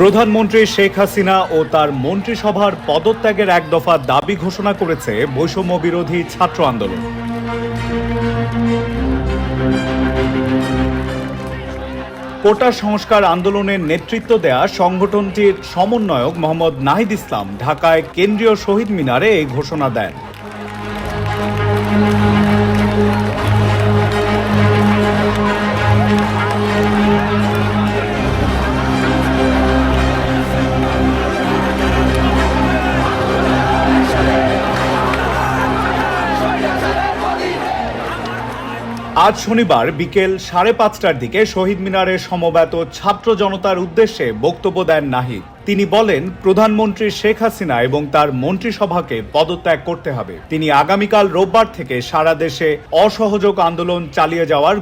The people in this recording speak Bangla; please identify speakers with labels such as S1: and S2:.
S1: প্রধানমন্ত্রী শেখ হাসিনা ও তার মন্ত্রিসভার পদত্যাগের এক দফা দাবি ঘোষণা করেছে বৈষম্য বিরোধী ছাত্র আন্দোলন। কোটা সংস্কার আন্দোলনের নেতৃত্ব দেয়া সংগঠনটির সমন্বয়ক মোহাম্মদ নাহিদ ইসলাম ঢাকায় কেন্দ্রীয় শহীদ মিনারে এই ঘোষণা দেন। আজ শনিবার বিকেল সাড়ে পাঁচটার দিকে শহীদ মিনারে সমবেত ছাত্র জনতার উদ্দেশ্যে বক্তব্য দেন নাহিদ। তিনি বলেন, প্রধানমন্ত্রী শেখ হাসিনা এবং তার মন্ত্রিসভাকে পদত্যাগ করতে হবে। তিনি আগামীকাল রোববার থেকে সারা দেশে অসহযোগ আন্দোলন চালিয়ে যাওয়ার